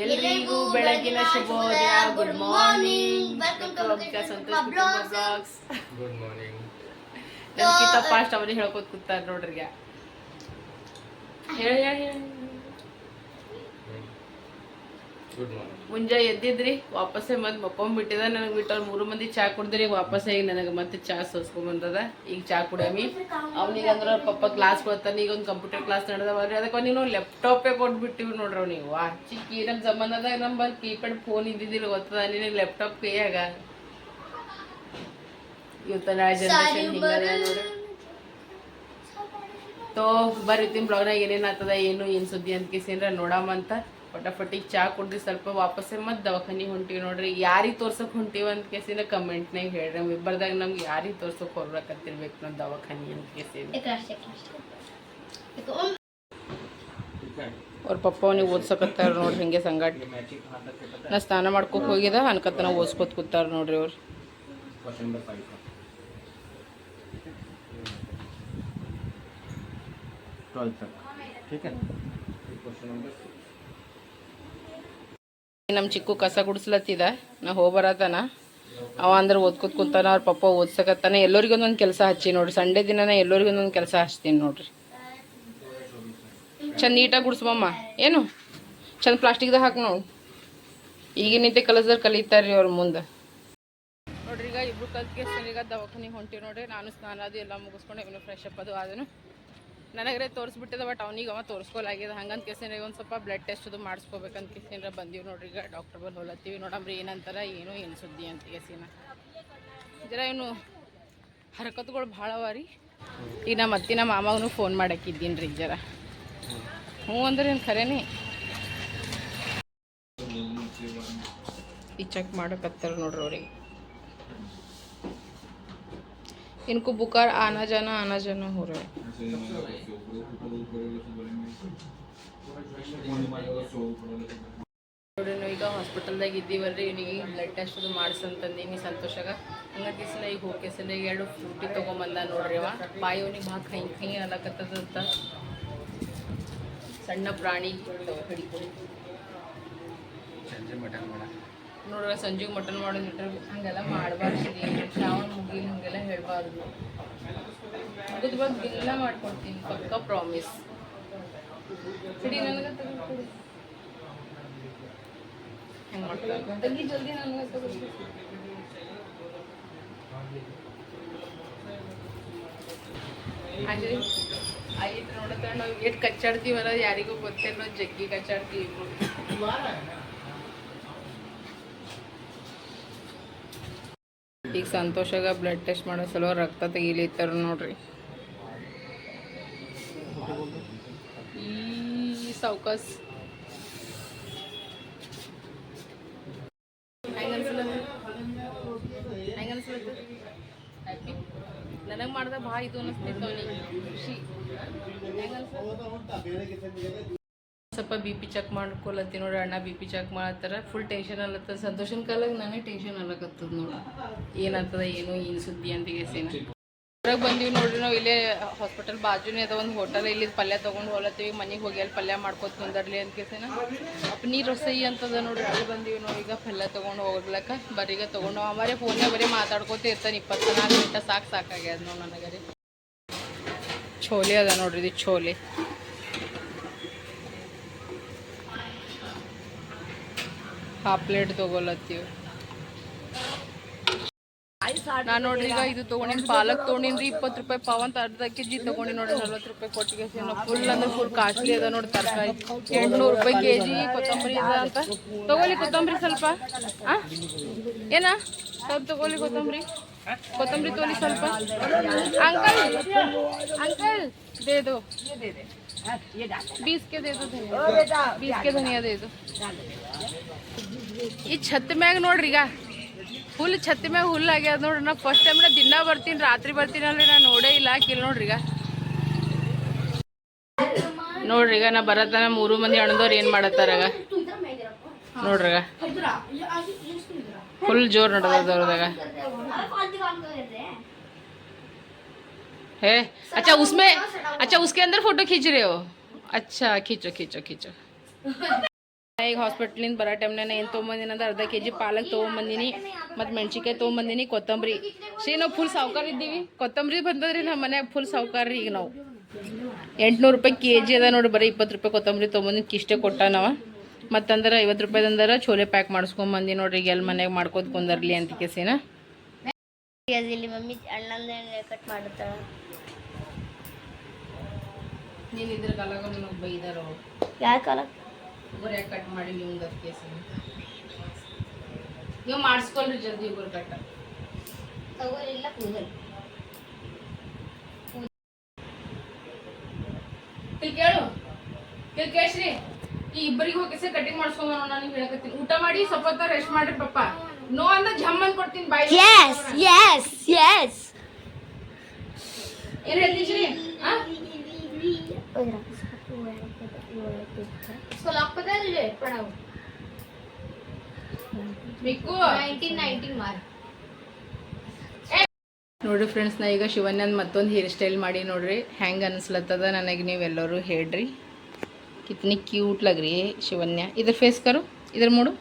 ಎಲ್ರಿಗೂ ಬೆಳಗಿನ ಶುಭೋದಯ. Good morning Santosh blogs good morning ನನ್ಕಿಂತ fast ಅವ್ರಿಗೆ ಹೇಳ್ಕೊತ ಕೂತಾರ ನೋಡ್ರಿ ಹೇಳಿ ಹೇಳಿ ಹೇಳಿ. ಮುಂಜಾನೆ ಎದ್ದಿದ್ರಿ, ವಾಪಸ್ಸೇ ಮತ್ತೆ ಮಕ್ಕೊಂಡ್ಬಿಟ್ಟಿದ ನನಗೆ ಬಿಟ್ಟು ಮೂರು ಮಂದಿ ಚಾ ಕುಡಿದ್ರಿ ವಾಪಸ್ಸೇ ಈಗ ನನಗೆ ಮತ್ತೆ ಚಾ ಸೋಸ್ಕೊಂಡ್ ಬಂದದ, ಈಗ ಚಾ ಕುಡಿಯಮಿ. ಅವ್ನಿಗೆ ಅಂದ್ರೆ ಪಪ್ಪ ಕ್ಲಾಸ್ ಕೊಡ್ತಾನೆ ಈಗ ಒಂದು ಕಂಪ್ಯೂಟರ್ ಕ್ಲಾಸ್ ನಡೆದವ್ರಿ ಅದಕ್ಕೆ ನೀನು ಲ್ಯಾಪ್ಟಾಪೇ ಕೊಟ್ಬಿಟ್ಟಿವಿ ನೋಡ್ರಿ ಅವ್ನಿಗೆ. ವಾಚಿ ಚಿಕ್ಕಿ ನಮ್ಮ ಸಂಬಂಧದಾಗ ನಂಬರ್ ಕೀಪ್ಯಾಡ್ ಫೋನ್ ಇದ್ದಿದ್ದಿಲ್ಲ, ಗೊತ್ತದ ನಿನಗೆ ಲ್ಯಾಪ್ಟಾಪ್ ಕೈಯಾಗ. ಇವತ್ತ ಜನರೇಷನ್ ಹಿಂಗದ ನೋಡ್ರಿ. ತೋ ಬರ್ರಿ ತಿನ್ ಬ್ಲಾಗ್ನಾಗ ಏನೇನು ಆಗ್ತದ ಏನು ಏನು ಸುದ್ದಿ ಅಂತ ಕೇಸಿಂದ್ರ ನೋಡಾಮಂತ ಫಟಾಫಟಿಗೆ ಚಾ ಕುಡ್ದು ಸ್ವಲ್ಪ ವಾಪಸ್ಸೇ ಮತ್ತೆ ದವಾಖಾನಿ ಹೊಂಟಿವಿ ನೋಡ್ರಿ. ಯಾರಿಗೆ ತೋರ್ಸೋಕೆ ಹೊಂಟೀವಿ ಅಂತ ಕೇಸಿನ ಕಮೆಂಟ್ನಾಗ ಹೇಳ್ರಿ. ನಮ್ಗೆ ಇಬ್ಬರದಾಗ ನಮ್ಗೆ ಯಾರಿಗೆ ತೋರ್ಸೋಕೆ ಹೋಗ್ಬೇಕಂತಿರ್ಬೇಕು ನಾವು ದವಾಖಾನಿ ಅಂತ ಕೇಸಿನ ಅವ್ರ ಪಪ್ಪ ಅವನಿಗೆ ಓದ್ಸಕತ್ತಾರ ನೋಡ್ರಿ ಹಿಂಗೆ ಸಂಗಾಟ. ನಾ ಸ್ನಾನ ಮಾಡ್ಕೊಕ್ ಹೋಗಿದ ಅನ್ಕತ್ತನ ಓದ್ಸ್ಕೊತ್ ಕೂತಾರ ನೋಡ್ರಿ ಅವ್ರು. ट्वेल्थ तक ठीक है क्वेश्चन नंबर ನಮ್ಮ ಚಿಕ್ಕು ಕಸ ಗುಡಿಸ್ಲತ್ತಿದ ನಾ ಹೋಗ್ಬರತನ ಅವ ಅಂದ್ರೆ ಓದ್ಕೊತ್ ಕುಂತಾನ ಅವ್ರ ಪಪ್ಪ ಓದ್ಸಕತ್ತಾನ ಎಲ್ಲರಿಗೂ ಒಂದೊಂದು ಕೆಲಸ ಹಚ್ಚಿ ನೋಡ್ರಿ ಸಂಡೇ ದಿನನ ಎಲ್ಲರಿಗೂ ಒಂದೊಂದು ಕೆಲಸ ಹಚ್ತೀನಿ ನೋಡ್ರಿ ಚಂದ ನೀಟಾಗಿ ಗುಡಿಸ್ಬಮ್ಮ ಏನು ಚಂದ ಪ್ಲಾಸ್ಟಿಕ್ದಾಗ ಹಾಕಿ ನೋಡು ಈಗಿನಿಂತೆ ಕಲಸ್ದವ್ರು ಕಲಿತಾರ್ರಿ ಅವ್ರ ಮುಂದೆ ನೋಡ್ರಿ ಈಗ ಇಬ್ರು ಕಲ್ತ್ಗೆ ಈಗ ದವಾಖಾನಿಗೆ ಹೊಂಟಿವಿ ನೋಡ್ರಿ ನಾನು ಸ್ನಾನ ಅದು ಎಲ್ಲ ಮುಗಿಸ್ಕೊಂಡು ಇವನು ಫ್ರೆಶ್ ಅಪ್ ಅದು ಆದನು ನನಗ್ರೆ ತೋರಿಸ್ಬಿಟ್ಟಿದೆ ಬಟ್ ಅವ್ನಿಗೆ ಅವ ತೋರಿಸ್ಕೊಲಾಗಿದೆ. ಹಂಗಂತ ಕೇಸಿನ ಒಂದು ಸ್ವಲ್ಪ ಬ್ಲಡ್ ಟೆಸ್ಟ್ ಅದು ಮಾಡಿಸ್ಕೋಬೇಕಂತ ಕೇಸಿನ ಬಂದೀವಿ ನೋಡ್ರಿ. ಈಗ ಡಾಕ್ಟರ್ ಬಲ್ಲಿ ಹೋಲತ್ತೀವಿ. ನೋಡಮ್ರಿ, ಏನಂತಾರ, ಏನು ಏನು ಸುದ್ದಿ ಅಂತ ಕೇಸಿನ. ಜರ ಏನು ಹರಕತ್ಗಳು ಭಾಳ ಅವ ರೀ. ಈಗ ನಮ್ಮ ಅತ್ತಿನ ಮಾಮಾಗೂ ಫೋನ್ ಮಾಡಕ್ಕಿದ್ದೀನಿ ರೀ ಜರ. ಹ್ಞೂ ಅಂದ್ರೆ ಏನು ಖರೇನಿ? ಈ ಚೆಕ್ ಮಾಡಕತ್ತಾರ ನೋಡ್ರಿ ಅವ್ರಿಗೆ. इनको बुखार आना जाना आना जाना हो रहा है ನೋಡ್ರಿ ನಾವು ಈಗ ಹಾಸ್ಪಿಟಲ್ದಾಗ ಇದ್ದೀವಲ್ರಿ ಇವನಿಗೆ ಬ್ಲಡ್ ಟೆಸ್ಟ್ ಅದು ಮಾಡಿಸಂತಂದೀನಿ ಸಂತೋಷಾಗ ಹಂಗಾಗಿ ಸಲ ಈಗ ಹೋಗಿ ಸಲ ಈಗ ಎರಡು ಫ್ರೂಟಿ ತೊಗೊಂಬಂದ ನೋಡ್ರಿ ಅವ ಬಾಯಿ ಅವನಿಗೆ ಭಾಳ ಕೈ ಕೈ ಅಲಕತ್ತದಂತ ಸಣ್ಣ ಪ್ರಾಣಿ ಹಿಡಿಕೊಂಡು संजय मटन बड़ा ನೋಡ್ರಿ ಸಂಜೆಗೆ ಮಟನ್ ಮಾಡೋದು ಇಟ್ರೆ ಹಂಗೆಲ್ಲ ಮಾಡಬಾರ್ದು ಶ್ರಾವಣ ಮುಗಿಲಿ ಹಂಗೆಲ್ಲ ಹೇಳಬಾರ್ದು. ಮುಗಿದ ಬಗ್ಗೆ ಎಲ್ಲ ಮಾಡ್ಕೊಡ್ತೀನಿ, ಪಕ್ಕ ಪ್ರಾಮಿಸ್ ಸಿಡಿ ನನಗೆ ತಗೊಂಡು ಹೆಂಗೆ ಮಾಡ್ತಾರೆ? ತಗ್ಗಿ ಜಲ್ದಿ ನನಗೆ ತಗೊಂಡು ಆಯ್ತು ಆಯ್ತು ನೋಡತ್ತ ನಾವು ಎಷ್ಟು ಕಚ್ಚಾಡ್ತೀವಲ್ಲ, ಯಾರಿಗೂ ಗೊತ್ತಿಲ್ಲ ಜಗ್ಗಿ ಕಚ್ಚಾಡ್ತೀವಿ. ಈಗ ಸಂತೋಷಾಗ ಬ್ಲಡ್ ಟೆಸ್ಟ್ ಮಾಡೋ ಸಲ ರಕ್ತ ತೆಗಿಲಿತ್ತಾರ ನೋಡ್ರಿ ಈ ಸೌಕಸ್ ನನಗೆ ಮಾಡ್ದ ಭಾಳ ಇದು ಅನಿಸ್ತಿತ್ತು ಅವನಿಗೆ ಖುಷಿ ಹೆಂಗ್ ಅನ್ಸುತ್ತೆ? ಸ್ವಲ್ಪ ಬಿ ಪಿ ಚೆಕ್ ಮಾಡ್ಕೊಳತ್ತಿ ನೋಡಿ, ಅಣ್ಣ ಬಿ ಪಿ ಚೆಕ್ ಮಾಡತ್ತಾರ. ಫುಲ್ ಟೆನ್ಷನ್ ಅಲ್ಲತ್ತದ. ಸಂತೋಷನ್ ಕಾಲಾಗ ನಾನೇ ಟೆನ್ಷನ್ ಅಲ್ಲಕತ್ತದ ನೋಡಿ. ಏನಾಗ್ತದ, ಏನು ಏನು ಸುದ್ದಿ ಅಂತ ಕೇಸಿನ ಹೊರಗೆ ಬಂದೀವಿ ನೋಡ್ರಿ, ನಾವು ಇಲ್ಲೇ ಹಾಸ್ಪಿಟಲ್ ಬಾಜುನೇ ಅದ, ಒಂದು ಹೋಟೆಲ್ ಇಲ್ಲಿ ಪಲ್ಯ ತೊಗೊಂಡು ಹೋಲತ್ತೀವಿ. ಮನೆಗೆ ಹೋಗಿ ಅಲ್ಲಿ ಪಲ್ಯ ಮಾಡ್ಕೊತ ಕುಂದರ್ಲಿ ಅಂತ ಕೇಸಿನ ನೀರು ರೊಸೈ ಅಂತದ ನೋಡ್ರಿ, ಅಲ್ಲಿ ಬಂದೀವಿ ನಾವು ಈಗ ಪಲ್ಯ ತೊಗೊಂಡು ಹೋಗ್ಲಕ್ಕ. ಬರೀಗ ತೊಗೊಂಡು ಅವರೇ ಫೋನೇ ಬರೀ ಮಾತಾಡ್ಕೋತ ಇರ್ತಾನೆ ಇಪ್ಪತ್ನಾಲ್ಕು ಗಂಟೆ ಸಾಕು ಸಾಕಾಗ್ಯದ ನೋಡಿ ನನಗೆ ರೀ ಛೋಲೆ ಅದ ನೋಡ್ರಿ, ಇದು ಛೋಲೆ ಹಾಫ್ ಪ್ಲೇಟ್ ತೊಗೊಳತ್ತೀವಿ ನಾ ನೋಡ್ರಿ ಈಗ ಇದು ತೊಗೊಂಡಿನಿ ಪಾಲಕ್ ತೊಗೊಂಡಿನ್ರಿ ಇಪ್ಪತ್ತು ರೂಪಾಯಿ ಪಾವ್ ಅಂತ ಅರ್ಧ ಕೆ ಜಿ ತೊಗೊಂಡಿ ನೋಡ್ರಿ ನಲ್ವತ್ತು ರೂಪಾಯಿ ಕೊಟ್ಟಿಗೆ ಫುಲ್ ಅಂದ್ರೆ ಫುಲ್ ಕಾಸ್ಟ್ಲಿ ಅದ ನೋಡಿ ತರಕಾರಿ ಎಂಟ್ನೂರು ರೂಪಾಯಿ ಕೆ ಜಿ ಕೊತ್ತಂಬರಿ ಇದೆ ಅಂತ ತಗೊಳ್ಳಿ ಕೊತ್ತಂಬರಿ ಸ್ವಲ್ಪ ಆ ಏನ ಸ್ವಲ್ಪ ತಗೊಳ್ಳಿ ಕೊತ್ತಂಬರಿ ಕೊತ್ತಂಬರಿ ತಗೊಳ್ಳಿ ಸ್ವಲ್ಪ ಅಂಕಲ್ ಅಂಕಲ್ दे दो बीस के दे दो धनिया बीस के धनिया दे दो ಈ ಛತ್ ಮ್ಯಾಗ ನೋಡ್ರಿ ಈಗ ಹುಲ್ ಛತ್ ಮ್ಯಾಗ ಹುಲ್ ಆಗ್ಯಾದ ನೋಡ್ರಿ ನಾ ಫಸ್ಟ್ ಟೈಮ್ ನಾ ದಿನ ಬರ್ತೀನಿ ರಾತ್ರಿ ಬರ್ತೀನಿ ಅಲ್ರಿ ನಾ ನೋಡೇ ಇಲ್ಲ ಕಿಲ್ ನೋಡ್ರಿ ಈಗ ನೋಡ್ರಿ ಈಗ ನಾ ಬರತನ ಮೂರು ಮಂದಿ ಅಣ್ಣದವ್ರು ಏನ್ ಮಾಡತ್ತಾರಾಗ ನೋಡ್ರಿ ಫುಲ್ ಜೋರ್ ನಡ್ದವ್ರದಾಗ है अच्छा उसमें अच्छा उसके अंदर फोटो खींच रहे हो अच्छा खींचो खींचो खींचो ಈಗ ಹಾಸ್ಪಿಟ್ಲಿಂದ ಬರೋ ಟೈಮ್ನಾಗ ಏನು ತೊಗೊಂಬಂದಿನಿ ಅಂದ್ರೆ ಅರ್ಧ ಕೆ ಜಿ ಪಾಲಕ್ ತೊಗೊಂಬಂದಿನಿ ಮತ್ತು ಮೆಣ್ಸಿನ್ಕಾಯಿ ತೊಗೊಂಬಂದಿನಿ ಕೊತ್ತಂಬರಿ. ಶ್ರೀ ನಾವು ಫುಲ್ ಸಾವುಕಾರ ಇದ್ದೀವಿ. ಕೊತ್ತಂಬರಿ ಬಂದದ್ರಿ ನಮ್ಮ ಮನ್ಯಾಗ ಫುಲ್ ಸಾವ್ಕಾರ ಈಗ ನಾವು. ಎಂಟುನೂರು ರೂಪಾಯಿ ಕೆ ಜಿ ಅದ ನೋಡಿ ಬರೀ ಇಪ್ಪತ್ತು ರೂಪಾಯಿ ಕೊತ್ತಂಬರಿ ತೊಗೊಂಬಂದಿನಿ ಕಿಷ್ಟೇ ಕೊಟ್ಟ ನಾವು. ಮತ್ತಂದ್ರೆ ಐವತ್ತು ರೂಪಾಯ್ದಂದ್ರೆ ಚೋಲೆ ಪ್ಯಾಕ್ ಮಾಡಿಸ್ಕೊಂಬಂದಿ ನೋಡ್ರಿ ಈಗ ಎಲ್ಲಿ ಮನೆಗೆ ಮಾಡ್ಕೋತ ಕುಂದರ್ಲಿ ಅಂತ ಕೇಸಿನ. ಇಲ್ಲಿ ಮಮ್ಮಿ ಅಣ್ಣಂದ ಕಟ್ ಮಾಡುತ್ತಾಳ ನೀನು ಇದ್ರ ಕಾಲಾಗ ನನಗೆ ಬೈದಾರ ಯಾವ ಒಬ್ಬರು ಯಾಕೆ ಕಟ್ ಮಾಡಿ ನಿಮ್ಗೆ ಅದು ಕೇಸಿನ ನೀವು ಮಾಡಿಸ್ಕೊಳ್ರಿ ಜಲ್ದಿ ಒಬ್ಬರು ಕಟ್ಟ ತಗೋರಿಲ್ಲ ಕೂದಲು. ಇಲ್ಲಿ ಕೇಳು. ಇಲ್ಲಿ ಕೇಳ್ಸ್ರಿ. ಈ ಇಬ್ಬರಿಗೆ ಹೋಗಿಸಿ ಕಟಿಂಗ್ ಮಾಡ್ಸ್ಕೊಂಡು ನಾನು ಹೇಳಕತ್ತೀನಿ. ಊಟ ಮಾಡಿ ಸ್ವಲ್ಪ ಹೊತ್ತ ರೆಸ್ಟ್ ಮಾಡ್ರಿ ಪಪ್ಪ. ನೋ ಅಂದ ಜಮ್ ಅಂದ್ ಕೊಡ್ತೀನಿ ಬಾಯ್ ಎಸ್ ಎಸ್ ಎಸ್ ಏನ್ ಹೇಳ್ತೀನಿ ಆ? इसको लॉक पता है तुझे पढ़ा हो ಮಿಕ್ಕು 1919 मार ನೋಡ್ರಿ ಫ್ರೆಂಡ್ಸ್ ನಾ ಈಗ ಶಿವನ್ಯಂದ್ ಮತ್ತೊಂದು ಹೇರ್ ಸ್ಟೈಲ್ ಮಾಡಿ ನೋಡ್ರಿ ಹೆಂಗೆ ಅನ್ಸ್ಲತ್ತದ ನನಗೆ ನೀವೆಲ್ಲರೂ ಹೇಳ್ರಿ ಕಿತ್ನಿ ಕ್ಯೂಟ್ ಲಗ್ರಿ ಶಿವನ್ಯ ಇದ್ರ ಫೇಸ್ ಕರು ಇದ್ರ ಮೂಡು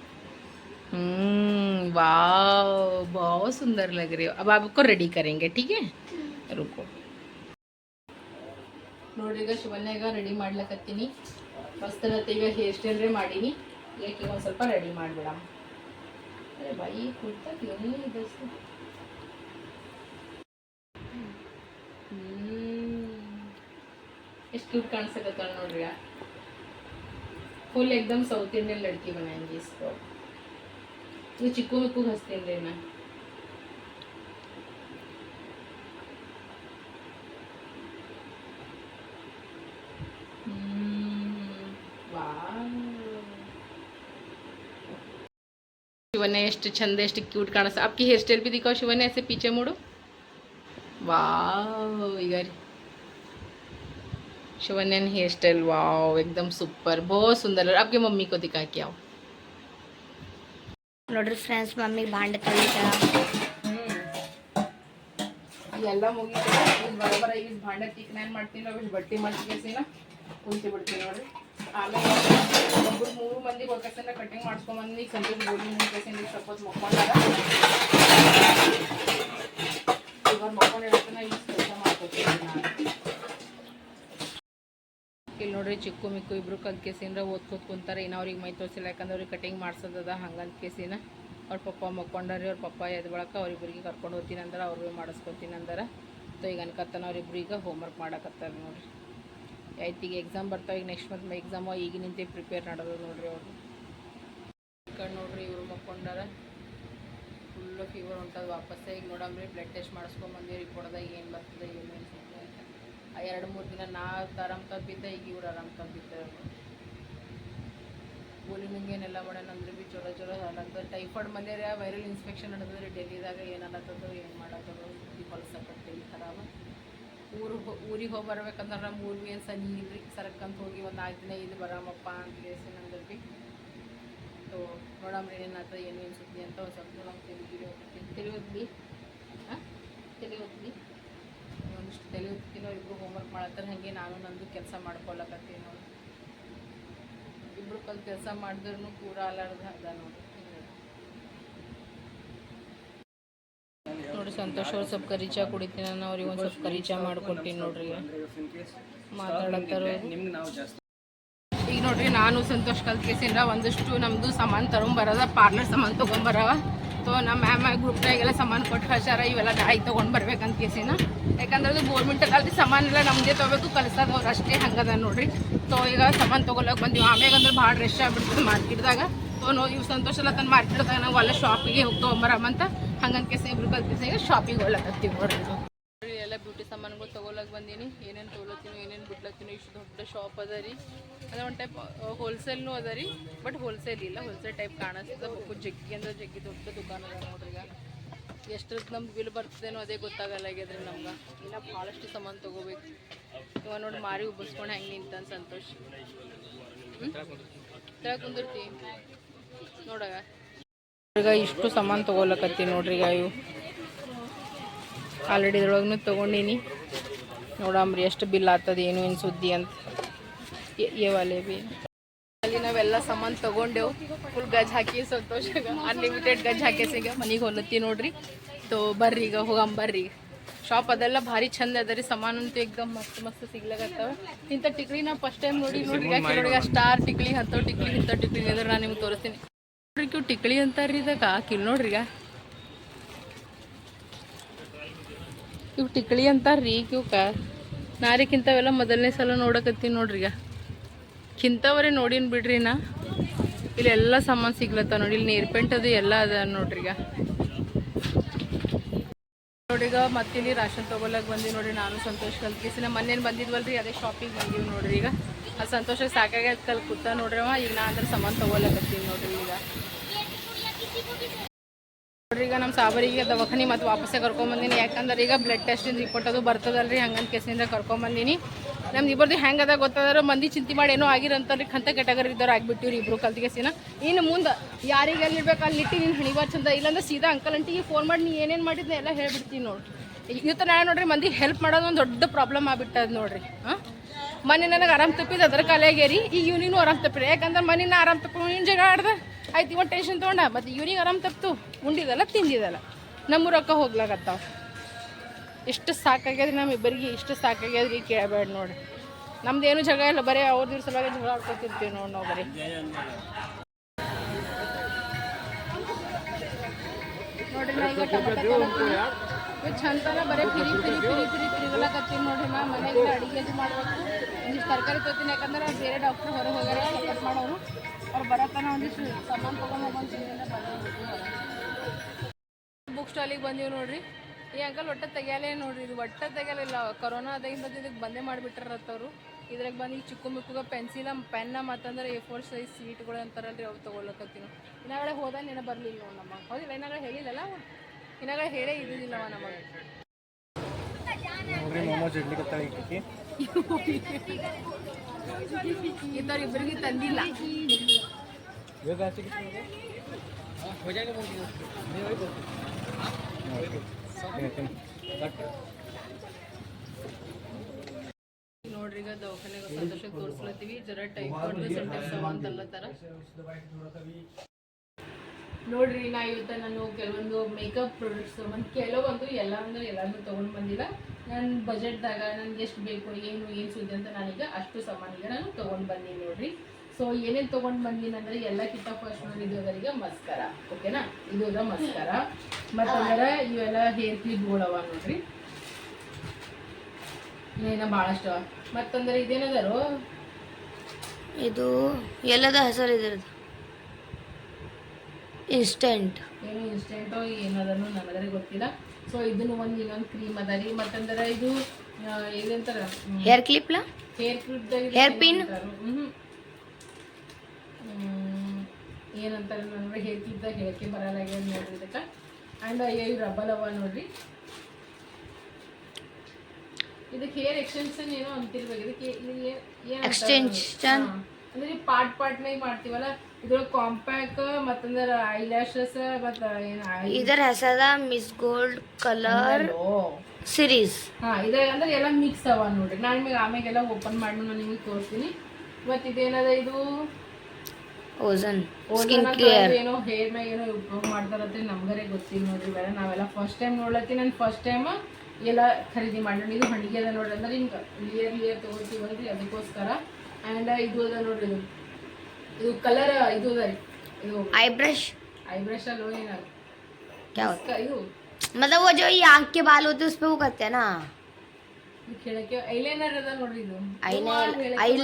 हम्म वाह बहुत सुंदर लग रही हो अब आपको रेडी करेंगे ठीक है रुको ನೋಡ್ರಿ ಈಗ ಶಿವನ್ಯಾಗ ರೆಡಿ ಮಾಡ್ಲಕತ್ತೀನಿ ಫಸ್ಟ್ ಈಗ ಹೇರ್ ಸ್ಟೈಲ್ ರೇ ಮಾಡೀನಿ ಈಗ ಒಂದು ಸ್ವಲ್ಪ ರೆಡಿ ಮಾಡಿಬಿಡಮ್ಮ ಅರೆ ಬಾಯಿ ಕುರ್ತಾ ಕ್ಲೀನ್ ಇದೆ ಎಷ್ಟು ಕ್ಯೂಟ್ ಕಾಣಿಸಕತ್ತಾಳ ನೋಡ್ರಿ ಫುಲ್ एकदम ಸೌತ್ ಇಂಡಿಯನ್ ಲಡ್ಕಿ बनाएंगे इसको ಇದು ಚಿಕ್ಕು ಮಿಕ್ಕು ಹಚ್ತೀನಿ ರೀ ನಾ ಶಿವನ್ಯ ಎಷ್ಟು ಚಂದ ಎಷ್ಟು ಕ್ಯೂಟ್ ಕಾಣಿಸ್ आपकी हेयर स्टाइल भी दिखाओ शिवन्य ऐसे पीछे मुड़ो वाह ಈಗ ರೀ शिवन्यन हेयर स्टाइल वाओ एकदम सुपर बहुत सुंदर और आपकी मम्मी को दिखा के आओ ನೋಡ್ರಿ ಫ್ರೆಂಡ್ಸ್ ಮಮ್ಮಿ ಬಾಂಡೆ ತೊಳಿತಾಳ ಎಲ್ಲ ಮುಗಿತು ಈಗ ಬರೋಬರ ಈಗ ಭಾಂಡೆ ತಿಕ್ನೇನ್ ಮಾಡ್ತೀನಿ ನಾವು ಇಷ್ಟು ಬಟ್ಟೆ ಮಾಡ್ತೀಸಿನ ಕುಂತಿ ಬಿಡ್ತೀನಿ ನೋಡ್ರಿ ಆಮೇಲೆ ಒಬ್ರು ಮೂರು ಮಂದಿ ಹೋಗ್ಕಸಿಂದ ಕಟಿಂಗ್ ಮಾಡಿಸ್ಕೊಂಬಂದು ಈಗ ಸಂಜೆ ಗೋಲಿ ಮೂರು ಈಗ ಸಪೋಸ್ ಮಕ್ಕೊಂಡಾಗ ಇವಾಗ ಮಕ್ಕೊಂಡಿರತ್ತನ ಈಗ ಮಾಡ್ಕೊತೀನಿ ಇಲ್ಲಿ ನೋಡ್ರಿ ಚಿಕ್ಕು ಮಿಕ್ಕು ಇಬ್ರು ಕಲ್ತ್ ಕೇಸಿಂದ ಓದ್ಕೋತ ಕುಂತಾರೆ. ಇನ್ನು ಅವ್ರಿಗೆ ಮೈ ತೋರಿಸಿಲ್ಲ. ಯಾಕಂದ್ರೆ ಅವ್ರಿಗೆ ಕಟಿಂಗ್ ಮಾಡ್ಸೋದದ ಹಂಗಂತ ಕೇಸಿನ. ಅವ್ರ ಪಪ್ಪ ಮಕ್ಕೊಂಡಾರಿ, ಅವ್ರ ಪಪ್ಪ ಎದ್ ಬಳಕ ಅವ್ರಿಬ್ರಿಗೆ ಕರ್ಕೊಂಡು ಹೋಗ್ತೀನಿ ಅಂದ್ರೆ ಅವ್ರಿಗೆ ಮಾಡಿಸ್ಕೊತೀನಿ ಅಂದ್ರೆ ಸೊ ಈಗ ಅನ್ಕತ್ತಾನ ಅವ್ರಿಬ್ರು ಈಗ ಹೋಮ್ವರ್ಕ್ ಮಾಡಕತ್ತಾರ ನೋಡ್ರಿ. ಆಯ್ತು ಈಗ ಎಕ್ಸಾಮ್ ಬರ್ತಾವೆ, ಈಗ ನೆಕ್ಸ್ಟ್ ಮಂತ್ ಎಕ್ಸಾಮ ಈಗ ನಿಂತೆ ಪ್ರಿಪೇರ್ ಮಾಡೋದು ನೋಡ್ರಿ ಅವರು. ಕಣ್ಣು ನೋಡ್ರಿ ಇವರು ಮಕ್ಕೊಂಡಾರ. ಫುಲ್ಲು ಫೀವರ್ ಉಂಟದ ವಾಪಸ್ ಈಗ ನೋಡಮ್ರಿ ಬ್ಲಡ್ ಟೆಸ್ಟ್ ಮಾಡಿಸ್ಕೊಂಬಂದ್ವಿ ರಿಪೋರ್ಟ್ದಾಗ ಏನು ಬರ್ತದೆ, ಏನು ಆ ಎರಡು ಮೂರು ದಿನ ನಾ ಆರಾಮ್ ತಪ್ಪಿದ್ದೆ, ಈಗ ಇವ್ರು ಆರಾಮ್ ತಪ್ಪಿದ್ದಾರೆ. ಗೋಲಿ ಏನೆಲ್ಲ ಮಾಡ್ಯಾನ ಅಂದ್ರೆ ಬಿ ಚಲೋ ಚಲೋ ಅಲ್ಲಂತ ಟೈಫಾಯ್ಡ್ ಮಲೇರಿಯಾ ವೈರಲ್ ಇನ್ಫೆಕ್ಷನ್ ನಡೆದ್ರೆ ಡೆಲ್ಲಿದಾಗ ಏನಲ್ಲತ್ತದೋ ಏನು ಮಾಡತ್ತದೋ ಸುದ್ದಿ ಹೊಲಸಕತ್ತೇಳಿ ಖರಾಬ ಊರು ಊರಿಗೆ ಹೋಗಿ ಬರ್ಬೇಕಂದ್ರೆ ನಮ್ಮ ಊರಿಗೆ ಏನು ಸನಿ ಇಲ್ರಿ ಸರಕಂತ ಹೋಗಿ ಒಂದು ನಾಲ್ಕು ದಿನ ಇದು ಬರಾಮಪ್ಪ ಅಂತ ನಂದ್ರೆ ಬಿ ಸೊ ನೋಡಮ್ರಿ ಏನಾಗ್ತದೆ ಏನು ಏನು ಸುದ್ದಿ ಅಂತ ಒಂದು ಸ್ವಲ್ಪ ನಮ್ಗೆ ತಲೆ ತಿಳಿ ಓದ್ಲಿ ಹಾಂ? ತಲೆ ಓದ್ಲಿ ಒಂದಿಷ್ಟು ತಲೆ ಓದ್ತೀನಿ ಇಬ್ಬರು ಹೋಮ್ವರ್ಕ್ ಮಾಡತ್ತಾರೆ ಹಾಗೆ ನಾನು ನಂದು ಕೆಲಸ ಮಾಡ್ಕೊಳ್ಳಕತ್ತೀನಿ ನೋಡಿ. ಇಬ್ಬರು ಕಲ್ತು ಕೆಲಸ ಮಾಡಿದ್ರು ಪೂರ ಅಲಾರ್ದ ಅದ ನೋಡಿ. ನೋಡಿ ಸಂತೋಷ್ ಅವ್ರು ಸ್ವಲ್ಪ ಕರಿಚಾ ಕುಡಿತೀನಿ ನಾನು, ಅವ್ರಿಗೆ ಒಂದು ಸ್ವಲ್ಪ ಕರಿಚಾ ಮಾಡ್ಕೊಡ್ತೀನಿ ನೋಡ್ರಿ. ಮಾತಾಡತ್ತಾರ ಈಗ ನೋಡ್ರಿ, ನಾನು ಸಂತೋಷ್ ಕಲ್ತ್ಕೇಸಿಂದ ಒಂದಷ್ಟು ನಮ್ಮದು ಸಾಮಾನು ತಗೊಂಬರದ ಪಾರ್ಲರ್ ಸಾಮಾನು ತೊಗೊಂಬರವ ಸೊ ನಮ್ಮ ಮ್ಯಾಮ್ ಗ್ರೂಪ್ನಾಗೆಲ್ಲ ಸಾಮಾನು ಕೊಟ್ಟು ಕಳ್ಸಾರ ಇವೆಲ್ಲ ನಾಳೆ ತೊಗೊಂಡು ಬರ್ಬೇಕಂತ ಕೇಸಿನ. ಯಾಕಂದ್ರೆ ಅದು ಗೋರ್ಮೆಂಟ್ ಅಲ್ಲಿ ಸಾಮಾನೆಲ್ಲ ನಮ್ಮದೇ ತೊಗೋಬೇಕು, ಕಲ್ಸೋದು ಅವ್ರು ಅಷ್ಟೇ ಹಂಗದ ನೋಡ್ರಿ. ಸೊ ಈಗ ಸಾಮಾನು ತೊಗೊಳಕ್ಕೆ ಬಂದೀವಿ. ಆಮ್ಯಾಗ ಅಂದ್ರೆ ಭಾಳ ರಶ್ ಆಗ್ಬಿಡ್ತದೆ ಮಾರ್ಕೆಟ್ದಾಗ ಸೊ ನೋ ಇವು ಸಂತೋಷ ಎಲ್ಲ ತನ್ನ ಮಾರ್ಕೆಟ್ದಾಗ ನಾವು ಅಲ್ಲೇ ಶಾಪಿಗೆ ಹೋಗಿ ತೊಗೊಂಬರಮಂತ ಹಂಗಂತ ಕೇಸಿ ಇಬ್ರು ಕಲ್ತಿಸಿ ಈಗ ಶಾಪಿಗೆ ಹೋಗ್ಲತ್ತೀವಿ ಎಲ್ಲ ಬ್ಯೂಟಿ ಸಾಮಾನುಗಳು ತೊಗೊಳಕ್ಕೆ ಬಂದೀನಿ. ಏನೇನು ತೊಗೊಳತ್ತೀನೋ, ಏನೇನು ಬಿಡ್ಲತ್ತೀನೋ, ಇಷ್ಟು ದೊಡ್ಡ ಶಾಪ್ ಅದ ರೀ. ಅದೇ ಒಂದು ಟೈಪ್ ಹೋಲ್ಸೇಲ್ನು ಅದ ರೀ ಬಟ್ ಹೋಲ್ಸೇಲ್ ಇಲ್ಲ. ಹೋಲ್ಸೇಲ್ ಟೈಪ್ ಕಾಣಿಸ್ತದೆ ಜಗ್ಗಿ ಅಂದ್ರೆ ಜಗ್ಗಿ ದೊಡ್ಡ ದುಕಾನ್ ಅದ ನೋಡ್ರಿ ಈಗ. ಎಷ್ಟ್ರದ್ದು ನಮ್ಗೆ ಬಿಲ್ ಬರ್ತದೇನೋ ಅದೇ ಗೊತ್ತಾಗಲ್ಲ ಆಗ್ಯದ್ರಿ ನಮ್ಗೆ. ಇಲ್ಲ ಭಾಳಷ್ಟು ಸಾಮಾನು ತೊಗೋಬೇಕು. ಇವ ನೋಡಿ ಮಾರಿ ಉಬ್ಬಿಸ್ಕೊಂಡು ಹೆಂಗೆ ನಿಂತಾನ ಸಂತೋಷ್. ಹ್ಞೂ ಕುಂದಿರ್ತೀವಿ ನೋಡಗ. ಈಗ ಇಷ್ಟು ಸಾಮಾನು ತೊಗೊಳಕತ್ತೀನಿ ನೋಡ್ರಿ ಈಗ ಇವು. ಆಲ್ರೆಡಿ ಇದ್ರೊಳಗೂ ತೊಗೊಂಡೀನಿ. ನೋಡಂಬ್ರಿ ಎಷ್ಟು ಬಿಲ್ ಆಗ್ತದೆ ಏನು ಏನು ಸುದ್ದಿ ಅಂತ. ಏವಲೇ ಬಿ. ಅಲ್ಲಿ ನಾವೆಲ್ಲ ಸಾಮಾನು ತೊಗೊಂಡೆವು. ಫುಲ್ ಗಜ್ ಹಾಕಿ ಸಂತೋಷ. ಅನ್ಲಿಮಿಟೆಡ್ ಗಜ್ ಹಾಕೇಸಿ ಈಗ ಮನೆಗೆ ಹೊಲತ್ತಿ ನೋಡ್ರಿ. ತೋ ಬರ್ರಿ ಈಗ ಹೋಗಂ ಬರ್ರಿ ಶಾಪ್ ಅದೆಲ್ಲ ಭಾರಿ ಚಂದ ಅದರಿ ರೀ. ಎಕ್ದಮ್ ಮಸ್ತ್ ಮಸ್ತ್ ಸಿಗ್ಲಾಗತ್ತವ ಇಂಥ ಟಿಕ್ಲಿ ನಾವು ಫಸ್ಟ್ ಟೈಮ್ ನೋಡಿ ನೋಡ್ರಿ. ಸ್ಟಾರ್ ಟಿಕ್ಲಿ ಹತ್ತೋ ಟಿಕ್ಲಿ ಇಂಥ ಟಿಕ್ಲಿ ಅಂದ್ರೆ ನಾನು ನಿಮ್ಗೆ ತೋರಿಸ್ತೀನಿ. ನೋಡ್ರಿ ಟಿಕ್ಳಿ ಅಂತಾರ್ರಿ ಇದಾಗ ಹಾಕಿಲ್ ನೋಡ್ರಿ ಈಗ. ಇವ್ ಟಿಕ್ಳಿ ಅಂತಾರ್ರಿ ಇವಕ್ಕ ನಾರಿಕ್ಕಿಂತವೆಲ್ಲ ಮೊದಲನೇ ಸಲ ನೋಡಕತ್ತೀನಿ ನೋಡ್ರಿ ಈಗ. ಕಿಂತವರೆ ನೋಡಿನ್ ಬಿಡ್ರಿ ನಾ. ಇಲ್ಲಿ ಎಲ್ಲ ಸಾಮಾನು ಸಿಗ್ಲತ್ತ ನೋಡಿ. ಇಲ್ಲಿ ನೀರ್ ಪೆಂಟ್ ಅದು ಎಲ್ಲ ಅದ ನೋಡ್ರಿ ಈಗ. ನೋಡಿಗ ಮತ್ತಿಲ್ಲಿ ರಾಷನ್ ತೊಗೊಳಕ್ ಬಂದಿ ನೋಡ್ರಿ. ನಾನು ಸಂತೋಷ್ ಕಲ್ಕಿಸಿ ನಮ್ಮ ಮನೇನು ಬಂದಿದ್ವಲ್ರಿ, ಅದೇ ಶಾಪಿಗೆ ಬಂದೀವಿ ನೋಡ್ರಿ ಈಗ. ಆ ಸಂತೋಷಕ್ಕೆ ಸಾಕಾಗ್ಯದ ಕಲ್ ಕೂತ ನೋಡ್ರಿ ಈಗ ನಾ ಅಂದ್ರೆ ಸಾಮಾನು ತೊಗೊಳಕತ್ತೀನಿ ನೋಡ್ರಿ ಈಗ. ನೋಡ್ರಿ ಈಗ ನಮ್ಮ ಸಾಬರಿಗೆ ದವಾಖಾನಿ ಮತ್ತೆ ವಾಪಸ್ಸೇ ಕರ್ಕೊಂಬಂದಿನಿ ಯಾಕಂದ್ರೆ ಈಗ ಬ್ಲಡ್ ಟೆಸ್ಟಿಂದ ರಿಪೋರ್ಟ್ ಅದು ಬರ್ತದಲ್ರಿ. ಹಂಗಂತ ಕೇಸಿಂದ ಕರ್ಕೊಂಬಂದಿನಿ ನಮ್ದು ಇಬ್ಬರದು ಹೆಂಗದ ಗೊತ್ತದಾರ ಮಂದಿ ಚಿಂತೆ ಮಾಡಿ ಏನೋ ಆಗಿರಂತಲ್ರಿ ಕಂತ ಕೆಟಗರಿ ಇದ್ದವ್ರು ಆಗ್ಬಿಟ್ಟಿವ್ರಿ ಇಬ್ರು ಕಲ್ತಿಗೆಸಿನ ಇನ್ನು ಮುಂದೆ ಯಾರಿಗೆ ಎಲ್ಲಿರ್ಬೇಕು ಅಲ್ಲಿ ಇಟ್ಟು ನೀನು ಹಣಿಬಾರ್ ಚಂದ. ಇಲ್ಲಾಂದ್ರೆ ಸೀದಾ ಅಂಕಲ್ ಅಂಟಿಗೆ ಫೋನ್ ಮಾಡಿ ನೀ ಏನೇನು ಮಾಡಿದ್ನ ಎಲ್ಲ ಹೇಳ್ಬಿಡ್ತೀನಿ ನೋಡ್ರಿ. ಇವತ್ತು ನಾಳೆ ನೋಡ್ರಿ ಮಂದಿ ಹೆಲ್ಪ್ ಮಾಡೋದು ಒಂದು ದೊಡ್ಡ ಪ್ರಾಬ್ಲಮ್ ಆಗ್ಬಿಟ್ಟದ ನೋಡ್ರಿ. ಹಾಂ? ಮೊನ್ನೆ ನನಗೆ ಆರಾಮ್ ತಪ್ಪಿದ್ದು ಅದ್ರ ಕಾಲಾಗೇರಿ ಈಗ ಇವ್ನಿಗೂ ಆರಾಮ್ ತಪ್ಪಿರಿ ಯಾಕಂದ್ರೆ ಮನಿನ ಆರಾಮ್ ತಪ್ಪ ಇವ್ನ ಜಗ ಆಡ್ದ ಆಯ್ತು ಇವ ಟೆನ್ಷನ್ ತೊಗೊಂಡ ಮತ್ತು ಇವ್ನಿಗೆ ಆರಾಮ್ ತಪ್ಪಿತು ಉಂಡಿದಲ್ಲ ತಿಂದಿದಲ್ಲ ನಮ್ಮ ರೊಕ್ಕ ಹೋಗ್ಲಾಗತ್ತಾವ ಇಷ್ಟು ಸಾಕಾಗ್ಯದ್ರಿ ನಮ್ಮ ಇಬ್ಬರಿಗೆ ಇಷ್ಟು ಸಾಕಾಗ್ಯದ್ರಿ ಕೇಳಬೇಡ ನೋಡಿ ನಮ್ದು ಏನು ಜಗ ಇಲ್ಲ ಬರೀ ಅವ್ರದ್ರ ಸಲುವಾಗಿ ಜಗಳ ಆಡ್ಕೊತಿರ್ತೀವಿ ನೋಡಿ ನಾವು ಬರೀ ನೋಡ್ರಿ ನಾ ಬರೀ ಫಿರಿ ಫಿರಿ ಫಿರಿ ಫಿರಿ ತಿರುಗಲಕತ್ತೀವಿ ನೋಡ್ರಿ ನಾ ಮನೆಗೆ ಅಡಿಗೆ ಮಾಡ್ಬೇಕು ಒಂದಿಷ್ಟು ತರಕಾರಿ ತೊಗೊತೀನಿ ಯಾಕಂದ್ರೆ ಬೇರೆ ಡಾಕ್ಟರ್ ಹೊರಗೆ ಹೋಗ್ಯಾರ ಕಟ್ ಮಾಡೋರು. ಅವ್ರು ಬರತನ ಒಂದಿಷ್ಟು ಸಾಮಾನು ತೊಗೊಂಡು ಹೋಗ್ಬಂದು ಬುಕ್ ಸ್ಟಾಲಿಗೆ ಬಂದೀವಿ ನೋಡ್ರಿ. ಈ ಅಂಕಲ್ ಒಟ್ಟ ತೆಗಿಯಲೇ ನೋಡ್ರಿ, ಇದು ಒಟ್ಟ ತೆಗಿಯಲಿಲ್ಲ. ಕೊರೋನಾ ಅದಾಗಿಂದ ಇದಕ್ಕೆ ಬಂದೇ ಮಾಡಿಬಿಟ್ಟಾರತ್ತವ್ರು ಇದ್ರಾಗ ಬಂದು ಈ ಚಿಕ್ಕ ಮಿಕ್ಕ ಪೆನ್ಸಿಲ ಪೆನ್ನ ಮತ್ತಂದ್ರೆ ಎ ಫೋರ್ ಸೈಜ್ ಸೀಟ್ಗಳು ಅಂತಾರಲ್ರಿ ಅವ್ರು ತೊಗೊಳಕತ್ತೀನಿ. ಇನ್ನಾಗಡೆ ಹೋದಾಗ ನೆನ ಬರಲಿಲ್ಲ ನೋಡಿ ನಮ್ಮ. ಹೌದಿಲ್ಲ ಇನ್ನಾಗಡೆ ಹೇಳಿಲ್ಲಲ್ಲ ಅವ ಇನ್ನಾಗಡೆ ಹೇಳೇ ಇದ್ದಿದ್ದಿಲ್ಲವ ನಮಗೆ. ನೋಡ್ರಿ ಮೊಮೋಸ್ ಇಡ್ಲಿಕ್ಕೆ ಇಕ್ಕಿ ಇಂಥವ್ರು ಇಬ್ಬರಿಗೆ ತಂದಿಲ್ಲ ನೋಡ್ರಿ ಈಗ ದವಾಖಾನೆಗೆ ಸಂತೋಷಕ್ಕೆ ತೋರಿಸ್ಲತ್ತೀವಿ. ಜರ ಟೈಫಾಯ್ಡ್ ಅವ ಅಂತಲ್ಲತ್ತಾರ ನೋಡ್ರಿ ನಾ ಇವತ್ತ ನಾನು ಕೆಲವೊಂದು ಮೇಕಪ್ ಪ್ರಾಡಕ್ಟ್ಸ್ ಒಂದು ಕೆಲವೊಂದು ಎಲ್ಲ ಅಂದ್ರೆ ಎಲ್ಲಾನು ತೊಗೊಂಡು ಬಂದಿಲ್ಲ. ನನ್ನ ಬಜೆಟ್ದಾಗ ನನಗೆ ಎಷ್ಟು ಬೇಕು ಏನು ಏನು ಸುದ್ದಿ ಅಂತ ನಾನೀಗ ಅಷ್ಟು ಸಾಮಾನಿಗೆ ನಾನು ತೊಗೊಂಡು ಬಂದೀನಿ ನೋಡ್ರಿ. ಸೊ ಏನೇನು ತೊಗೊಂಡು ಬಂದೀನಿ ಅಂದ್ರೆ ಎಲ್ಲಕ್ಕಿಂತ ಫಸ್ಟ್ ನೋಡಿ ಇದು ಅದರಿಗೆ ಮಸ್ಕರ ಓಕೆನಾ ಇದು ಅದ ಮಸ್ಕರ. ಮತ್ತಂದ್ರೆ ಇವೆಲ್ಲ ಹೇರ್ ಕ್ಲಿಪ್ಗಳವ ನೋಡ್ರಿ. ಏನ ಭಾಳಷ್ಟು ಮತ್ತಂದ್ರೆ ಇದೇನದಾರು? ಇದು ಎಲ್ಲದ ಹೆಸರು ಇದ್ರದ್ದು ಇನ್ಸ್ಟೆಂಟ್ ಏನು ಇನ್ಸ್ಟೆಂಟು ಏನದನ್ನು ನನಗೆ ಗೊತ್ತಿಲ್ಲ. ಸೊ ಇದನ್ನು ಒಂದು ಇನ್ನೊಂದು ಕ್ರೀಮ್ ಅದ ರೀ. ಮತ್ತಂದ್ರೆ ಇದು ಏನಂತಾರ? Hair ಕ್ಲಿಪ್ಲ? Hair clip hair pin? ಏನಂತಾರೆ? ನನಗೆ ಹೇರ್ ಕ್ಲಿಪ್ದಾಗ ಹೇಳಕ್ಕೆ ಬರಲ್ಲ ನೋಡ್ರಿ ಇದಕ್ಕೆ. ಆ್ಯಂಡ್ ಇವು ರಬ್ಬಲ್ ಅವ ನೋಡ್ರಿ. ಇದಕ್ಕೆ ಹೇರ್ ಎಕ್ಸ್ಟೆನ್ಷನ್ ಏನೋ ಅಂತಿರ್ಬೇಕು. ಇದಕ್ಕೆ ಇದು ಅಂದ್ರೆ ಪಾರ್ಟ್ ಪಾರ್ಟ್ನಾಗ ಮಾಡ್ತೀವಲ್ಲ? ಇದ್ರೊಳಗೆ ಕಾಂಪ್ಯಾಕ್ ಮತ್ತಂದ್ರ ಐ ಲ್ಯಾಶಸ್ ಮತ್ತ ಏನು ಇದರ ಹೆಸರ ಮಿಸ್ ಗೋಲ್ಡ್ ಕಲರ್ ಸಿರೀಸ್ ಹಾ ಇದ ಅಂದ್ರೆ ಎಲ್ಲ ಮಿಕ್ಸ್ ಅವ ನೋಡ್ರಿ. ನಾನು ನಿಮಗೆ ಆಮೇಲೆಲ್ಲ ಓಪನ್ ಮಾಡಿ ನಾನು ನಿಮಗೆ ತೋರಿಸ್ತೀನಿ. ಮತ್ತೆ ಇದೇನದ ಇದು? ಓಝನ್ ಓಜನ್ ಸ್ಕಿನ್ ಕೇರ್ ಏನೋ ಹೇರ್ ಮ್ಯಾಗ ಏನೋ ಇಂಪ್ರೂವ್ ಮಾಡ್ತಾರಂತೆ ನಮ್ಗರೇ ಗೊತ್ತಿಲ್ಲ ನೋಡ್ರಿ ಬೇರೆ ನಾವೆಲ್ಲ ಫಸ್ಟ್ ಟೈಮ್ ನೋಡ್ಲತ್ತಿ ನಾನು ಫಸ್ಟ್ ಟೈಮ್ ಎಲ್ಲ ಖರೀದಿ ಮಾಡೋಣ ಇದು ಹಣಿಗೆ ಅದ ನೋಡ್ರಿ. ಅಂದ್ರೆ ಹಿಂಗೆ ಲಿಯರ್ ಲಿಯರ್ ತೊಗೊಳ್ತೀವಲ್ರಿ ಅದಕ್ಕೋಸ್ಕರ. ಆ್ಯಂಡ್ ಇದು ಅದ ನೋಡ್ರಿ ಇದು ಇದು ಕಲರ್ ಇದು ಅದ ರೀ ಇದು आई ब्रश ಐ ಬ್ರಷ್ ಅಲ್ಲೋ ಏನ क्या होता ಇದು है मतलब वो जो ये आँख के बाल होते हैं उस पे वो करते हैं ना ಕೇಳಕ್ಕೆ ಐಲೈನರ್ ಅದ ನೋಡ್ರಿ ಇದು आई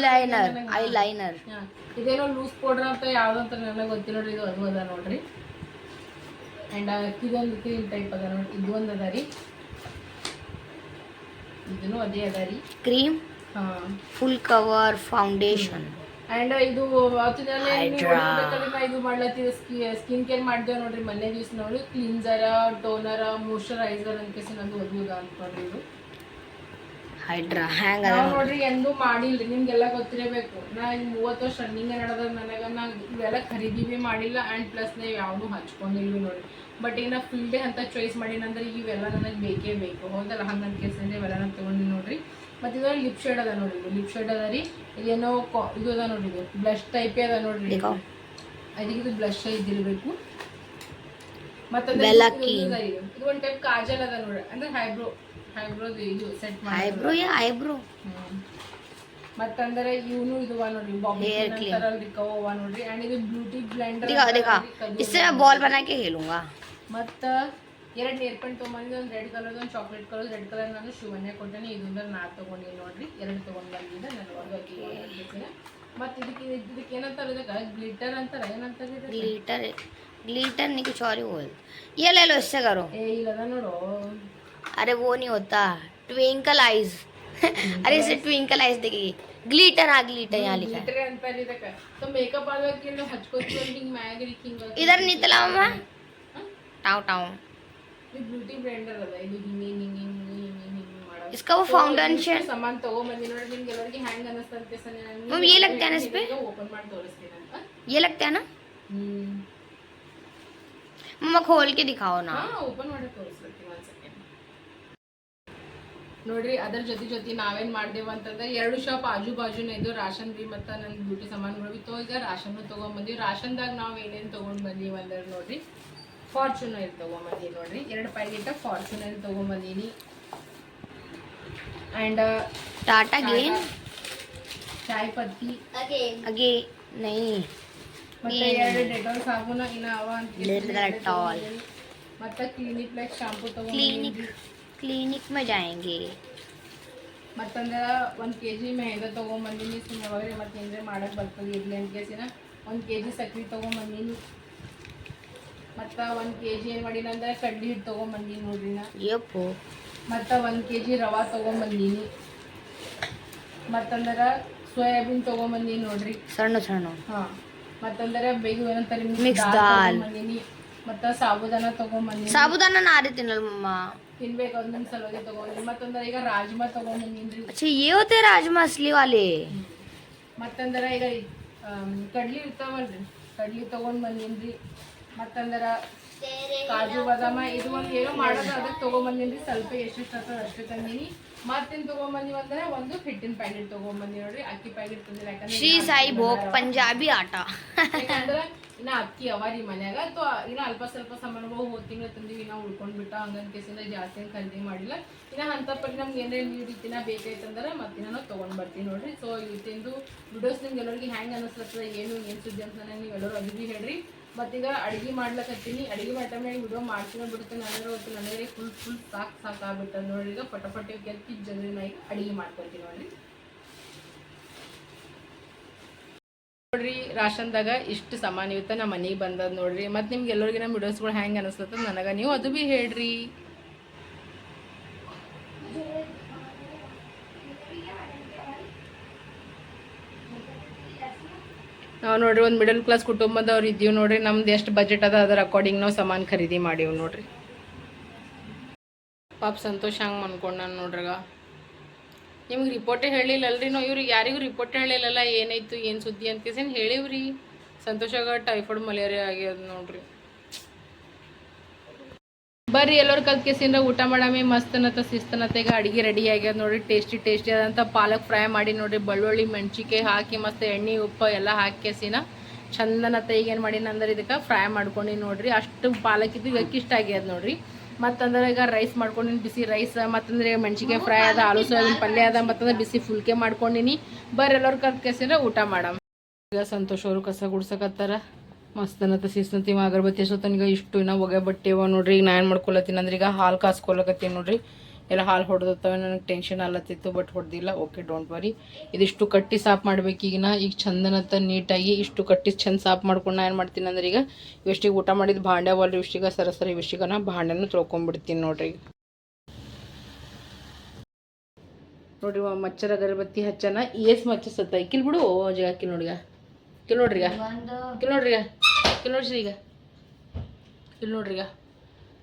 लाइनर आई लाइनर ಹಾ. ಇದೇನೋ ಲೂಸ್ ಪೌಡರ್ ಅಂತ ಯಾವ್ದಂತ ನನಗೆ ಗೊತ್ತಿಲ್ಲ ನೋಡ್ರಿ ಇದು ಅದು ಅದ ನೋಡ್ರಿ ಆ್ಯಂಡ್ ಇದೊಂದು ಕ್ರೀಮ್ ಟೈಪ್ ಅದ ನೋಡ್ರಿ ಇದು ಒಂದು ಅದ ರೀ ಇದನ್ನು ಅದೇ ಅದ ರೀ cream full cover foundation and ಇದು ಇದು ಮಾಡ್ಲತ್ತೀವಿ ಸ್ಕಿನ್ ಕೇರ್ ಮಾಡ್ದೇವೆ ನೋಡ್ರಿ. ಮೊನ್ನೆ ದಿವಸ ನೋಡಿ ಕ್ಲಿನ್ಸರ ಟೋನರ ಮೋಯ್ಚರೈಸರ್ ಅಂತ ಕೇಸಿ ನಂದು ಒದ್ಬೋದು ಅನ್ಕೊಂಡ್ರಿ ಇದು. ಹೈಡ್ರಾ ಹ್ಯಾಂಗ ನೋಡ್ರಿ? ಎಂದು ಮಾಡಿಲ್ಲ ನಿಮ್ಗೆಲ್ಲ ಗೊತ್ತಿರಬೇಕು. ನಾ ಈಗ ಮೂವತ್ತು ವರ್ಷ ರನ್ನಿಂಗ್ ನಡೆದ ನನಗ ನಾ ಇವೆಲ್ಲ ಖರೀದಿ ಭೀ ಮಾಡಿಲ್ಲ. ಆ್ಯಂಡ್ ಪ್ಲಸ್ ನಾ ಯಾವುದು ಹಚ್ಕೊಂಡಿಲ್ವಿ ನೋಡಿ ಬಟ್ ಈಗ ಫುಲ್ ಡೇ ಅಂತ ಚಾಯ್ಸ್ ಮಾಡೀನಂದ್ರೆ ಇವೆಲ್ಲ ನನಗೆ ಬೇಕೇ ಬೇಕು. ಹೌದಲ್ಲ? ಹಂಗಂತ ಕೇಸಂದ್ರೆ ಇವೆಲ್ಲ ನಾನು ತಗೊಂಡಿ ನೋಡ್ರಿ. ಮತ್ತು ಇದ್ರಲ್ಲಿ ಲಿಪ್ ಶೇಡ್ ಅದ ನೋಡ್ರಿ ಇದು ಲಿಪ್ ಶೇಡ್ ಅದ ರೀ ಇದೇನೋ ಕಾ- ಇದು ಅದ ನೋಡ್ರಿ ಇದು ಬ್ಲಶ್ ಟೈಪೇ ಅದ ನೋಡ್ರಿ देखो ಅದಕ್ಕೆ ಇದು ಬ್ಲಶ್ ಇದ್ದಿರ್ಬೇಕು ಮತ್ತೆ ಬೆಲಕ್ಕಿ. ಇದು ಒಂದು ಟೈಪ್ ಕಾಜಲ್ ಅದ ನೋಡ್ರಿ ಅಂದ್ರೆ ಹೈಬ್ರೋ ಹೈಬ್ರೋ ಇದು ಸೆಟ್ आईब्रो या आईब्रो ಮತ್ತಂದ್ರೆ ಇವನು ಇದು ಅವ ನೋಡ್ರಿ ಬಾಬಿ Hair clean. ತರಲ್ಲಿ ಅವ ನೋಡ್ರಿ ಅಂಡ್ ಇದು ಬ್ಯೂಟಿ ಬ್ಲೆಂಡರ್ दिखा दिखा इससे मैं बॉल बना के खेलूंगा ಮತ್ತ ಎರಡು ನೇರ್ ಪೆಂಟ್ ತೊಗೊಂಬಂದು ಒಂದು ರೆಡ್ ಕಲರ್ ಒಂದು ಚಾಕ್ಲೇಟ್ ಕಲರ್ ರೆಡ್ ಕಲರ್ ನಾನು ಶಿವನ್ಯ ಕೊಟ್ಟೇನೆ ಇದೊಂದು ನಾ ತೊಗೊಂಡಿನಿ ನೋಡ್ರಿ ಎರಡು ತೊಗೊಂಡು ಬಂದಿದ್ದೆ ನಾನು ಒಂದು ಹಾಕಿದ್ದೀನಿ ಮತ್ತೆ ಇದಕ್ಕೆ ಇದಕ್ಕೆ ಏನಂತಾರೆ ಇದಕ್ಕೆ ಗ್ಲಿಟರ್ ಅಂತಾರೆ ಏನಂತಾರೆ ಇದಕ್ಕೆ? ग्लिटर ग्लिटर नहीं कुछ और ही बोल ये ले लो इससे करो ಏ ಇಲ್ಲ ಅದ ನೋಡು अरे वो नहीं होता ट्विंकल आईज अरे इसे ट्विंकल आईज देखिए ग्लिटर हाँ ग्लिटर यहाँ लिखा है ಗ್ಲಿಟರ್ ಅಂತಾರೆ ಇದಕ್ಕೆ ಸೊ ಮೇಕಪ್ ಆಗೋಕೆ ಎಲ್ಲ ಹಚ್ಕೋತೀವಿ ಹಿಂಗೆ ಮ್ಯಾಗ ಹಿಂಗೆ इधर निकला मामा टाउ टाउ ಇದು ಬ್ಯೂಟಿ ಬ್ಲೆಂಡರ್ ಅದ ಇದು ಹಿಂಗೆ ಹಿಂಗೆ ಹಿಂಗೆ ಹಿಂಗೆ ಹಿಂಗೆ ಹಿಂಗೆ ಮಾಡೋದು इसका वो फाउंडेशन ಸಾಮಾನ್ ತಗೊಂಬಂದಿ ನೋಡಿ ನಿಮ್ಗೆ ಎಲ್ಲರಿಗೆ ಹ್ಯಾಂಗ್ ಅನಿಸ್ತಂತೆ ಸರ್ मम्म, ये लगता है ना इस पे? ಓಪನ್ ಮಾಡಿ ತೋರಿಸ್ತೀನಿ ಅಂತ ये लगता है ना ಹ್ಮ್ मम्मा खोल के दिखाओ ना ಹಾ ಓಪನ್ ಮಾಡಿ ತೋರಿಸ್ತೀನಿ ಒಂದ್ ಸೆಕೆಂಡ್ ನೋಡ್ರಿ ಅದ್ರ ಜೊತೆ ಜೊತೆ ನಾವೇನ್ ಮಾಡ್ದೇವು ಅಂತಂದ್ರೆ ಎರಡು ಶಾಪ್ ಆಜು ಬಾಜುನ ಇದು ರಾಷನ್ ಬಿ ಮತ್ತು ನನ್ನ ಬ್ಯೂಟಿ ಸಾಮಾನುಗಳು ಬಿತ್ತು ಈಗ ರಾಷನ್ ತೊಗೊಂಬಂದಿವಿ ರಾಷನ್ದಾಗ ನಾವು ಏನೇನು ತೊಗೊಂಡ್ ಬಂದೀವಿ ಅಂದ್ರೆ ನೋಡ್ರಿ ಫಾರ್ಚುನರ್ ತೊಗೊಂಬಂದೀನಿ ನೋಡ್ರಿ. ಎರಡು ಪ್ಯಾಕೆಟ್ ಫಾರ್ಚುನರ್ ತೊಗೊಂಬಂದೀನಿ. ಆ್ಯಂಡ್ ಟಾಟಾ ಗೇನ್ ಚಾಯ್ ಪತ್ತಿ ಅಗೇ ನೈ ಮತ್ತೆ ಎರಡು ಡೆಟಾಲ್ ಸಾಬೂನ ಇನ್ನ ಅವ ಅಂತ ಮತ್ತೆ Clinic Plus shampoo Clinic Clinic May ಜಾಯಂಗೆ. ಮತ್ತಂದ್ರೆ ಒಂದು ಕೆ ಜಿ ಮೆಹಂಗ ಬಂದಿನಿ ಸುಮ್ಮನೆ ಮತ್ತೆ ಏನಾರ ಮಾಡಕ್ ಬರ್ತದೆ ಇರಲಿ ಅಂತ ಕೇಸಿನ ಒಂದು ಕೆ ಜಿ ಸಕ್ರೆ ತೊಗೊಂಬಂದೀನಿ. ಮತ್ತು ಒಂದು ಕೆ ಜಿ ಏನು ಮಾಡಿಲ್ಲ ಅಂದರೆ ಕಡ್ಲಿ ಹಿಟ್ಟು ತೊಗೊಂಬಂದೀನಿ ನೋಡ್ರಿ ನಾ ಯಪ್ಪು ಮತ್ತು ಒಂದು ಕೆ ಜಿ ರವೆ ತೊಗೊಂಬಂದೀನಿ ಮತ್ತಂದ್ರೆ ಸೋಯಾಬೀನ್ ತೊಗೊಂಬಂದೀನಿ ನೋಡ್ರಿ ಸಣ್ಣ ಸಣ್ಣ ಹಾಂ ಮತ್ತಂದ್ರೆ ಬೇಗ ಏನಂತಾರೆ ಮಿಕ್ಸ್ ದಾಲ್ ಬಂದೀನಿ ಮತ್ತು ಸಾಬುದಾನ ತೊಗೊಂಬಂದೀನಿ ಸಾಬುದಾನ ನಾರಿ ತಿನ್ನಲ್ಮಮ್ಮ ತಿನ್ಬೇಕು ಅಂದಿನ ಸಲುವಾಗಿ ತೊಗೊಂಡಿನಿ ಮತ್ತಂದ್ರೆ ಈಗ ರಾಜ್ಮಾ ತೊಗೊಂಬಂದೀನಿ ಅಚ್ಚಾ ಏವತ್ತೆ ರಾಜ್ಮಾ ಅಸ್ಲಿ ವಾಲೆ ಮತ್ತಂದ್ರೆ ಈಗ ಕಡ್ಲಿ ಇರ್ತಾವಲ್ರಿ ಕಡ್ಲಿ ತೊಗೊಂಡು ಬಂದೀನಿ ಮತ್ತಂದ್ರ ಕಾಜು ಬಾದಾಮ ಇದು ಒಂದು ಏನೋ ಮಾಡೋದು ಅದಕ್ಕೆ ತೊಗೊಂಬಂದಿನ್ರಿ ಸ್ವಲ್ಪ ಎಷ್ಟೆಷ್ಟು ಆಗ್ತದೆ ಅಷ್ಟು ತಂದೀನಿ. ಮತ್ತೇನು ತೊಗೊಂಬಂದಿವಿ ಅಂದ್ರೆ ಒಂದು ಹಿಟ್ಟಿನ ಪ್ಯಾಕೆಟ್ ತೊಗೊಂಬಂದಿ ನೋಡ್ರಿ ಅಕ್ಕಿ ಪ್ಯಾಕೆಟ್ ತಂದಿಲ್ಲ ಯಾಕಂದ್ರೆ ಶ್ರೀ ಸಾಯಿ ಭೋಗ್ ಪಂಜಾಬಿ ಆಟ. ಯಾಕಂದ್ರೆ ಇನ್ನ ಅಕ್ಕಿ ಅವರಿ ಮನ್ಯಾಗ ತೋ ಇನ್ನ ಅಲ್ಪ ಸ್ವಲ್ಪ ಸಾಮಾನು ಹೋದ ತಿಂಗಳು ತಂದಿವಿ ನಾವು ಉಳ್ಕೊಂಡ್ಬಿಟ್ಟ ಹಂಗನ್ ಕೇಸಿಂದ ಜಾಸ್ತಿ ಖರೀದಿ ಮಾಡಿಲ್ಲ. ಇನ್ನ ಹಂತಪರಿ ನಮ್ಗೆ ಏನೇ ನೀವು ರೀತಿನ ಬೇಕಾಯ್ತಂದ್ರೆ ಮತ್ತೆ ನಾನು ತೊಗೊಂಡ್ ಬರ್ತೀನಿ ನೋಡ್ರಿ. ಸೊ ಇವತ್ತಿಂದು ವಿಡಿಯೋಸ್ ನಿಮ್ಗೆ ಎಲ್ಲರಿಗೆ ಹ್ಯಾಂಗ್ ಅನ್ನಿಸ್ಲತ್ತದ ಏನು ಏನು ಸುದ್ದಿ ಅಂತ ನೀವು ಎಲ್ಲರೂ ಅಭಿವೃದ್ಧಿ ಹೇಳ್ರಿ. ಮತ್ತೀಗ ಅಡುಗೆ ಮಾಡ್ಲಕತ್ತೀನಿ. ಅಡುಗೆ ಟೈಮ್ನಾಗ ವಿಡಿಯೋ ಮಾಡ್ತೀನಿ ಬಿಡುತ್ತೆ ನನಗೆ ಹೊತ್ತು ನನಗೆ ಫುಲ್ ಫುಲ್ ಸಾಕು ಸಾಕಾಗ್ಬಿಟ್ಟದ ನೋಡಿ ಈಗ. ಪಟಪಟಿ ಕೆತ್ತಿ ಜಲ್ದಿ ನಾ ಈಗ ಅಡಿಗೆ ಮಾಡ್ಕೊತೀನಿ ನೋಡಿ. ನೋಡ್ರಿ ರಾಷನ್ದಾಗ ಇಷ್ಟು ಸಮಾನ ಇವತ್ತ ನಮ್ಮ ಮನೆಗೆ ಬಂದದ ನೋಡ್ರಿ. ಮತ್ತು ನಿಮ್ಗೆ ಎಲ್ಲರಿಗೂ ನಮ್ಮ ವಿಡಿಯೋಸ್ಗಳು ಹೆಂಗೆ ಅನಿಸ್ತದ ನನಗೆ ನೀವು ಅದು ಭೀ ಹೇಳ್ರಿ. ನಾವು ನೋಡ್ರಿ, ಒಂದು ಮಿಡಲ್ ಕ್ಲಾಸ್ ಕುಟುಂಬದವ್ರು ಇದ್ದೀವಿ ನೋಡ್ರಿ, ನಮ್ದು ಎಷ್ಟು ಬಜೆಟ್ ಅದ ಅದರ ಅಕಾರ್ಡಿಂಗ್ ನಾವು ಸಾಮಾನು ಖರೀದಿ ಮಾಡೀವಿ ನೋಡ್ರಿ. ಪಾಪ ಸಂತೋಷ ಹಂಗೆ ಅನ್ಕೊಂಡು ನೋಡ್ರಾಗ. ನಿಮ್ಗೆ ರಿಪೋರ್ಟೇ ಹೇಳಿಲ್ಲಲ್ರಿ ನಾವು, ಇವ್ರಿಗೆ ಯಾರಿಗೂ ರಿಪೋರ್ಟ್ ಹೇಳಿಲ್ಲಲ್ಲ, ಏನಾಯ್ತು, ಏನು ಸುದ್ದಿ ಅಂತ ಹೇಳಿವ್ರಿ. ಸಂತೋಷಗ ಟೈಫಾಯ್ಡ್ ಮಲೇರಿಯಾ ಆಗ್ಯದ ನೋಡ್ರಿ. ಬರ್ರಿ, ಎಲ್ಲರೂ ಕಲ್ತ್ ಕೇಸಿಂದ ಊಟ ಮಾಡಾಮಿ ಮಸ್ತನತ ಶಿಸ್ತನತ ಈಗ ಅಡಿಗೆ ರೆಡಿ ಆಗ್ಯದ ನೋಡ್ರಿ ಟೇಸ್ಟಿ ಟೇಸ್ಟಿ ಆದಂಥ ಪಾಲಕ್ ಫ್ರೈ ಮಾಡಿ ನೋಡ್ರಿ, ಬೆಳ್ಳುಳ್ಳಿ ಮೆಣಸಿಕಾಯಿ ಹಾಕಿ ಮಸ್ತ್ ಎಣ್ಣೆ, ಉಪ್ಪು ಎಲ್ಲ ಹಾಕಿ ಕೇಸಿನ ಚಂದನತ ಈಗ ಏನು ಮಾಡೀನಿ ಅಂದ್ರೆ ಇದಕ್ಕೆ ಫ್ರೈ ಮಾಡ್ಕೊಂಡು ನೋಡ್ರಿ, ಅಷ್ಟು ಪಾಲಕ್ ಇದು ಇದಕ್ಕೆ ಇಷ್ಟ ಆಗ್ಯದ ನೋಡ್ರಿ. ಮತ್ತಂದ್ರೆ ಈಗ ರೈಸ್ ಮಾಡ್ಕೊಂಡಿನಿ, ಬಿಸಿ ರೈಸ್ ಮತ್ತಂದ್ರೆ ಮೆಣಸಿಕಾಯಿ ಫ್ರೈ ಅದ ಆಲೂ ಸೋಯಾಬೀನ್ ಪಲ್ಯ ಅದ ಮತ್ತಂದ್ರೆ ಬಿಸಿ ಫುಲ್ಕೆ ಮಾಡ್ಕೊಂಡಿನಿ. ಬರ್ರಿ, ಎಲ್ಲರೂ ಕಲ್ತ್ ಕೇಸಿಂದ್ರೆ ಊಟ ಮಾಡಮ್. ಈಗ ಸಂತೋಷ್ ಅವರು ಕಸ ಗುಡ್ಸಕತ್ತಾರ. ಮಸ್ತನತ ಶಿಸ್ತಂತ ಇವ ಅಗರಬತ್ತಿ ಸೊತ್ತನಿಗ ಇಷ್ಟು ಇನ್ನ ಒಗೆ ಬಟ್ಟೆ ಇವ ನೋಡ್ರಿ. ಈಗ ನಾ ಏನು ಮಾಡ್ಕೊಳತ್ತೀನಿ ಅಂದ್ರೆ ಈಗ ಹಾಲು ಕಾಸ್ಕೊಳಕತ್ತೀನಿ ನೋಡ್ರಿ. ಎಲ್ಲ ಹಾಲು ಹೊಡೆದತ್ತವೆ, ನನಗೆ ಟೆನ್ಷನ್ ಅಲ್ಲತ್ತಿತ್ತು ಬಟ್ ಹೊಡೆದಿಲ್ಲ. ಓಕೆ ಡೋಂಟ್ ವರಿ ಇದಿಷ್ಟು ಕಟ್ಟಿ ಸಾಫ್ ಮಾಡ್ಬೇಕು ಈಗಿನ. ಈಗ ಚಂದನತ್ತ ನೀಟಾಗಿ ಇಷ್ಟು ಕಟ್ಟಿ ಚಂದ ಸಾಫ್ ಮಾಡ್ಕೊಂಡು ನಾ ಏನು ಮಾಡ್ತೀನಿ ಅಂದ್ರೆ ಈಗ ಇಷ್ಟಿಗೆ ಊಟ ಮಾಡಿದ ಭಾಂಡೆ ಒಲ್ಲ ಇಷ್ಟಿಗ ಸರಸರಿ ಇಷ್ಟಿಗೆ ನಾ ಭಾಂಡೆನೂ ತೊಳ್ಕೊಂಡ್ಬಿಡ್ತೀನಿ ನೋಡ್ರಿ ನೋಡ್ರಿ ಮಚ್ಚರ ಅಗರಬತ್ತಿ ಹಚ್ಚನ. ಏಸ್ ಮಚ್ಚ ಸತ್ತ ಇಕ್ಕಿಲ್ ಬಿಡು ಜಗ ಕಿಲ್ ನೋಡ್ರಿಗ ಕಿಲ್ ನೋಡ್ರಿಗ ಕಿಲ್ ನೋಡ್ರಿಗ ಕಿಲ್ ನೋಡ್ರಿ ಈಗ ಕಿಲ್ ನೋಡ್ರಿಗ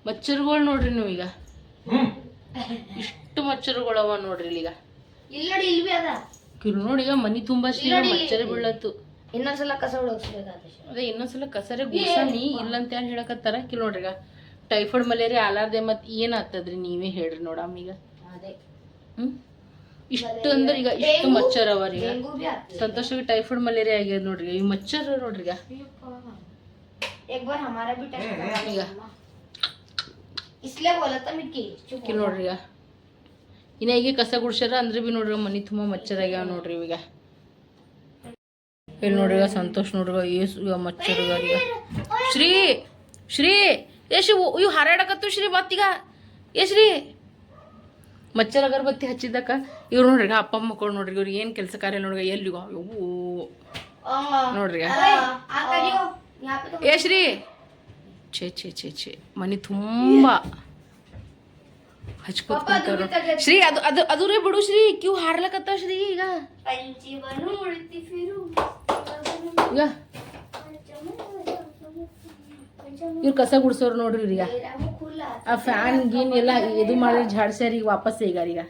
ಮಚ್ಚರ್ಗಳು ನೋಡ್ರಿ ನೀವು ಈಗ ಇಷ್ಟು ಮಚ್ಚರ್ಗಳವ ನೋಡ್ರಿ ಇಲ್ಲಿ ಈಗ ಇಲ್ಲಿ ನೋಡಿ ಇಲ್ಲಿ ಅದ. ಕಿಲ್ ಈಗ ಮನಿ ತುಂಬಾ ಮಚ್ಚರ ಬೀಳತ್ತು ಇನ್ನೊಂದ್ಸಲ ಕಸ ಅದೇ ಇನ್ನೊಂದ್ಸಲ ಕಸರೆ ಗುಡ್ಸಾನಿ ಇಲ್ಲ ಅಂತ ಯಾರು ಹೇಳಕತ್ತಾರ? ಕಿಲ್ ನೋಡ್ರಿಗ ಟೈಫಾಯ್ಡ್ ಮಲೇರಿಯಾ ಆಲಾರ್ದೆ ಮತ್ತೆ ಏನ್ ಆಗ್ತದ್ರಿ ನೀವೇ ಹೇಳ್ರಿ ನೋಡಮ್ಮ ಈಗ. ಅದೇ. ಹ್ಮ್? ಇಷ್ಟು ಅಂದ್ರೆ ಈಗ ಇಷ್ಟು ಮಚ್ಚರ್ ಅವ ರೀ ಸಂತೋಷ ಟೈಫಾಯ್ಡ್ ಮಲೇರಿಯಾ ಆಗ್ಯದ ನೋಡ್ರಿ ಈ ಮಚ್ಚರ್ ನೋಡ್ರಿ ಈಗ. ಈಗ ನೋಡ್ರಿ ಈಗ. ಇನ್ನ ಈಗ ಕಸ ಗುಡ್ಸ್ಯಾರ ಅಂದ್ರೆ ಬಿ ನೋಡ್ರಿ ಮನಿ ತುಂಬಾ ಮಚ್ಚರ್ ಆಗ್ಯಾವ ನೋಡ್ರಿ ಈಗ. ಇಲ್ಲಿ ನೋಡ್ರಿ ಈಗ ಸಂತೋಷ್ ನೋಡ್ರಿ ಈಗ. ಮಚ್ಚರ್ ಈಗ ಶ್ರೀ ಶ್ರೀ ಎಷ್ಟು ಇವು ಹಾರಾಡಕತ್ತು ಶ್ರೀ ಮತ್ತೀಗ ಏ ಶ್ರೀ. ಮಚ್ಚರ್ ಅಗರಬತ್ತಿ ಹಚ್ಚಿದ್ದಕ್ಕ. ಇವ್ರು ನೋಡ್ರಿ ಅಪ್ಪ ಅಮ್ಮ ಕೊಡ್ ನೋಡ್ರಿ ಇವ್ರಿಗೆ ಏನು ಕೆಲಸ ಕಾರ್ಯ ನೋಡ್ರಿ ಎಲ್ಲಿಗೋ ಇವು ನೋಡ್ರಿ ಯಶ್ರೀ ಛೇ ಛೇ ಛೇ ಛೇ ಮನೆ ತುಂಬ ಹಚ್ಕೊತ್ಕೊಂತಾರ ಶ್ರೀ ಅದು ಅದು ಅದು ರೀ ಬಿಡು ಶ್ರೀ ಕ್ಯೂ ಹಾರ್ಲಕತ್ತ ಶ್ರೀ ಈಗ. ಈಗ. ಇವ್ರು ಕಸ ಗುಡ್ಸೋರು ನೋಡ್ರಿ ಈಗ. ಆ ಫ್ಯಾನ್ ಗೀನ್ ಎಲ್ಲ ಇದು ಮಾಡಿ ಝಾಡ್ಸ್ಯಾರ ಈಗ ವಾಪಸ್ ಈಗ ಈಗ.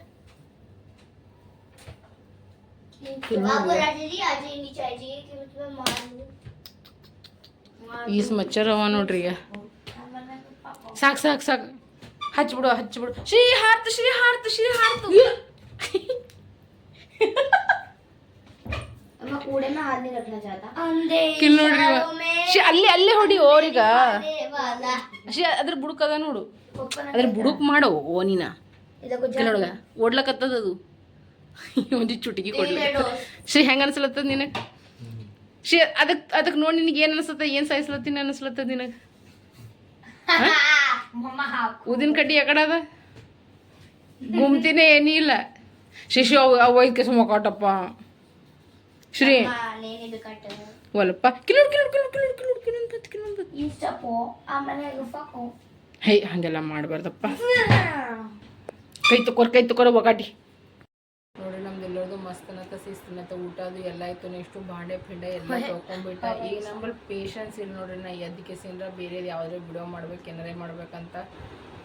ಈಸ್ ಅವ ನೋಡ್ರಿ ಸಾಕ್ ಸಾಕು ಸಾಕು ಸಾಕು ಹಚ್ಬಿಡು ಹಚ್ಬಿಡು ಶ್ರೀ ಹಾರ್ತು ಶ್ರೀ ಹಾರ್ತು ಶ್ರೀ ಹಾರ್ತು ನೋಡ್ರಿ ಅಲ್ಲಿ ಅಲ್ಲೇ ಹೊಡಿ ಓರಿಗ ಅದ್ರ ಬುಡುಕದ ನೋಡು ಅದ್ರ ಬುಡುಕ್ ಮಾಡೋ ಓನಿನ ನೋಡುಗ ಓಡ್ಲಕತ್ತದದು ಒಂದು ಚುಟಕಿ ಕೊಡ್ಲಿ ಶ್ರೀ ಹೆಂಗ ಅನ್ಸ್ಲತ್ತದ ನಿನಗೆ? ಶ್ರೀ ಅದಕ್ ಅದಕ್ಕೆ ನೋಡಿ ನಿನಗೆ ಏನು ಅನ್ಸತ್ತ ಏನು ಸಾಯಿಸ್ಲತ್ತಿನ ಅನ್ಸ್ಲತ್ತದ ನಿನಗೆ? ಊದಿನ ಕಡ್ಡಿ ಯಾಕಡೆ ಅದ? ಗುಮ್ತಿನೇ ಏನಿ ಇಲ್ಲ. ಶಿಶು ಅವ ಐದು ಕಿಸ್ಮ ಕಟ್ಟಪ್ಪ ಶ್ರೀ. ಒಲಪ್ಪ. ಕಿಲೋಡ್ ಕಿಲೋಡ್ ಕಿಲೋಡ್ ಕಿಲೋಡ್ ಕಿಲೋಡ್ ಕಿಲೋಡ್ ಬತ್ ಕಿಲೋಡ್ ಹೇ ಹಂಗೆಲ್ಲ ಮಾಡಬಾರ್ದಪ್ಪ. ಕೈ ತಕೋರ್ ಕೈ ತಕೋರ ಒಗಾಟಿ. ನೋಡಿ ನಮ್ದು ಎಲ್ಲರದು ಮಸ್ತ್ ಮಸ್ತನತ ಸಿಸ್ತಿನತ್ತ ಊಟ ಅದು ಎಲ್ಲ ಆಯ್ತು. ನೆಕ್ಸ್ಟು ಬಾಂಡೆ ಪಿಂಡ ಎಲ್ಲ ತೊಗೊಂಡ್ಬಿಟ್ಟ ಈಗ ನಂಬಲ್ ಪೇಷನ್ಸ್ ಇಲ್ಲ ನೋಡ್ರಿ ನಾ ಎದಕ್ಕೆ ಸೇನ್ರ ಬೇರೆದು ಯಾವ್ದಾರು ವಿಡಿಯೋ ಮಾಡ್ಬೇಕು ಏನಾರೇ ಮಾಡ್ಬೇಕಂತ.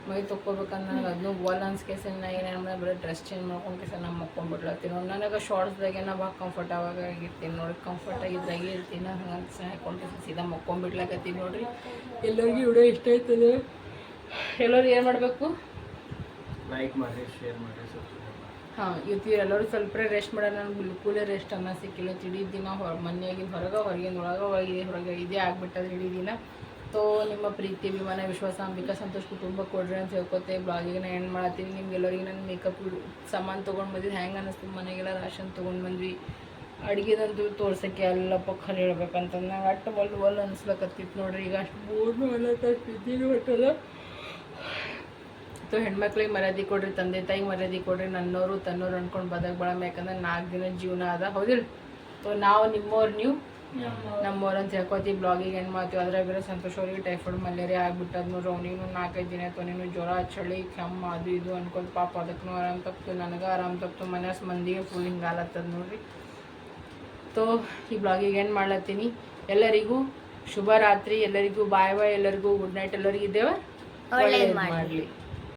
ಮೈ ತೊಗೋಬೇಕಂತ ನನಗೆ ಅದನ್ನೂ ಒಲ್ ಅನ್ಸ್ಕೇಸನ್ ನಾ ಏನೇನು ಮಾಡಿ ಬರೀ ಡ್ರೆಸ್ ಚೇಂಜ್ ಮಾಡ್ಕೊಂಡ್ಕೇಸ ನಾ ಮಕ್ಕೊಂಡ್ಬಿಡ್ಲತ್ತೀನಿ ನೋಡಿ ನನಗೆ ಶಾರ್ಟ್ಸ್ದಾಗೆ ನಾ ಭಾಳ ಕಂಫರ್ಟ್ ಆವಾಗ ಆಗಿರ್ತೀನಿ ನೋಡಿ ಕಂಫರ್ಟ್ ಆಗಿದ್ದಾಗೆ ಇರ್ತೀನಿ. ಹಂಗಂತ ಹಾಕೊಂಡು ಸೀದಾ ಮಕ್ಕೊಂಡ್ಬಿಡ್ಲಾಕತ್ತೀನಿ ನೋಡ್ರಿ. ಎಲ್ಲರಿಗೂ ವಿಡಿಯೋ ಇಷ್ಟ ಆಯ್ತದೆ. ಎಲ್ಲರೂ ಏನು ಮಾಡಬೇಕು? ಲೈಕ್ ಮಾಡಿ ಶೇರ್ ಮಾಡಿ. ಹಾಂ ಇವತ್ತು ಎಲ್ಲರೂ ಸ್ವಲ್ಪ ರೆಸ್ಟ್ ಮಾಡೋಣ ನನಗೆ ಬಿಲ್ಕುಲೇ ರೆಸ್ಟ್ ಅನ್ನ ಸಿಕ್ಕಿಲ್ಲ. ಇಡೀ ದಿನ ಹೊರ ಮನೆಯಾಗಿನ ಹೊರಗೆ ಹೊರಗಿನ ಒಳಗೆ ಒಳಗಿದೆ ಹೊರಗೆ ಇದೇ ಆಗಿಬಿಟ್ಟದ ಇಡೀ ದಿನ. ತೋ, ನಿಮ್ಮ ಪ್ರೀತಿ, ಅಭಿಮಾನ ವಿಶ್ವಾಸ ಅಂಬಿಕಾ ಸಂತೋಷ್ ಕುಟುಂಬ ಕೊಡ್ರಿ ಅಂತ ಹೇಳ್ಕೊತೆ ಬ್ಲಾಗಿಗೆ ಎಂಡ್ ಮಾಡತ್ತೀನಿ. ನಿಮ್ಗೆಲ್ಲರಿಗೆ ನಾನು ಮೇಕಪ್ ಸಾಮಾನು ತೊಗೊಂಡು ಬಂದಿದ್ದು ಹೆಂಗೆ ಅನ್ನಿಸ್ತು ಮನೆಗೆಲ್ಲ ರಾಶನ್ ತೊಗೊಂಡು ಬಂದ್ವಿ. ಅಡುಗೆದಂತೂ ತೋರ್ಸೋಕ್ಕೆ ಎಲ್ಲಪ್ಪ ಪಕ್ಕ ಹೇಳ್ಬೇಕಂತ ನಂಗೆ ಅಷ್ಟು ಒಲ್ ಒಲ್ ಅನ್ಸ್ಲಕತ್ತಿತ್ತು ನೋಡ್ರಿ. ಈಗ ಅಷ್ಟು ಮೂರು ಎಲ್ಲ ಬಿದ್ದಿನೂ ಹೊಟ್ಟಲ್ಲ ಸೊ ಹೆಣ್ಮಕ್ಳಿಗೆ ಮರ್ಯಾದೆ ಕೊಡ್ರಿ ತಂದೆ ತಾಯಿಗೆ ಮರ್ಯಾದೆ ಕೊಡ್ರಿ ನನ್ನೋರು ತನ್ನೋರು ಅನ್ಕೊಂಡು ಬದಕ್ ಬಳಮ ಯಾಕಂದ್ರೆ ನಾಲ್ಕು ದಿನ ಜೀವನ ಅದ. ಹೌದಿಲ್ಲ ಸೊ ನಾವು ನಿಮ್ಮವ್ರು ನೀವು ನಮ್ಮವ್ರು ಅಂತ ಹೇಳ್ಕೊತೀವಿ. ಬ್ಲಾಗಿಗೆ ಏನು ಮಾಡ್ತೀವಿ? ಅದ್ರಾಗ ಬೇರೆ ಸಂತೋಷ ಅವ್ರಿಗೆ ಟೈಫಾಯ್ಡ್ ಮಲೇರಿಯಾ ಆಗ್ಬಿಟ್ಟದ್ನು ಅವನಿಗೂ ನಾಲ್ಕೈದು ದಿನ ಆಯ್ತು ಅವನಿಗೂ ಜ್ವರ ಚಳಿ ಕೆಮ್ಮ ಅದು ಇದು ಅನ್ಕೊಂತ ಪಾಪ ಅದಕ್ಕೂ ಆರಾಮ್ ತಪ್ತು ನನಗೆ ಆರಾಮ್ ತಪ್ತು ಮನಸ್ ಮಂದಿಗೆ ಫುಲ್ ಹಿಂಗಾಲತ್ತದ ನೋಡ್ರಿ. ತೋ ಈ ಬ್ಲಾಗಿಗೆ ಏನು ಮಾಡ್ಲತ್ತೀನಿ? ಎಲ್ಲರಿಗೂ ಶುಭ ರಾತ್ರಿ. ಎಲ್ಲರಿಗೂ ಬಾಯ್ ಬಾಯ್. ಎಲ್ಲರಿಗೂ ಗುಡ್ ನೈಟ್. ಎಲ್ಲರಿಗೂ ಇದ್ದೇವೆ? ಒಳ್ಳೇದು ಮಾಡಲಿ.